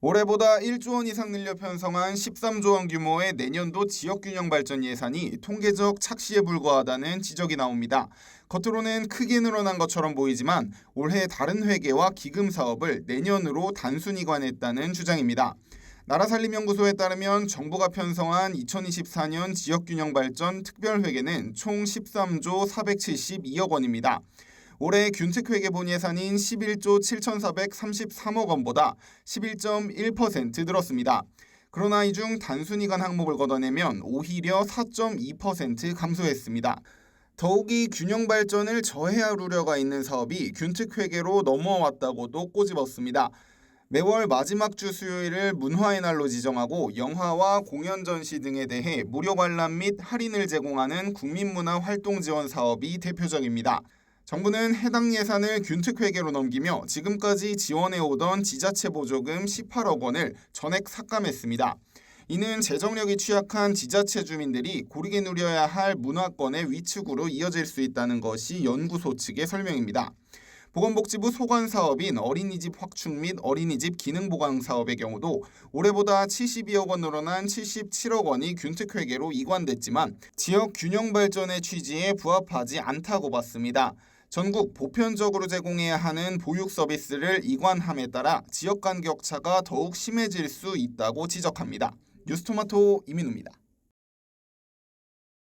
올해보다 1조 원 이상 늘려 편성한 13조 원 규모의 내년도 지역균형 발전 예산이 통계적 착시에 불과하다는 지적이 나옵니다. 겉으로는 크게 늘어난 것처럼 보이지만 올해 다른 회계와 기금 사업을 내년으로 단순히 관했다는 주장입니다. 나라살림연구소에 따르면 정부가 편성한 2024년 지역균형 발전 특별회계는 총 13조 472억 원입니다. 올해 균특회계 본 예산인 11조 7,433억 원보다 11.1% 늘었습니다. 그러나 이 중 단순히 간 항목을 걷어내면 오히려 4.2% 감소했습니다. 더욱이 균형 발전을 저해할 우려가 있는 사업이 균특 회계로 넘어왔다고도 꼬집었습니다. 매월 마지막 주 수요일을 문화의 날로 지정하고 영화와 공연 전시 등에 대해 무료 관람 및 할인을 제공하는 국민문화 활동 지원 사업이 대표적입니다. 정부는 해당 예산을 균특회계로 넘기며 지금까지 지원해 오던 지자체 보조금 18억 원을 전액 삭감했습니다. 이는 재정력이 취약한 지자체 주민들이 고르게 누려야 할 문화권의 위축으로 이어질 수 있다는 것이 연구소 측의 설명입니다. 보건복지부 소관 사업인 어린이집 확충 및 어린이집 기능 보강 사업의 경우도 올해보다 72억 원 늘어난 77억 원이 균특회계로 이관됐지만 지역 균형 발전의 취지에 부합하지 않다고 봤습니다. 전국 보편적으로 제공해야 하는 보육 서비스를 이관함에 따라 지역 간 격차가 더욱 심해질 수 있다고 지적합니다. 뉴스토마토 이민우입니다.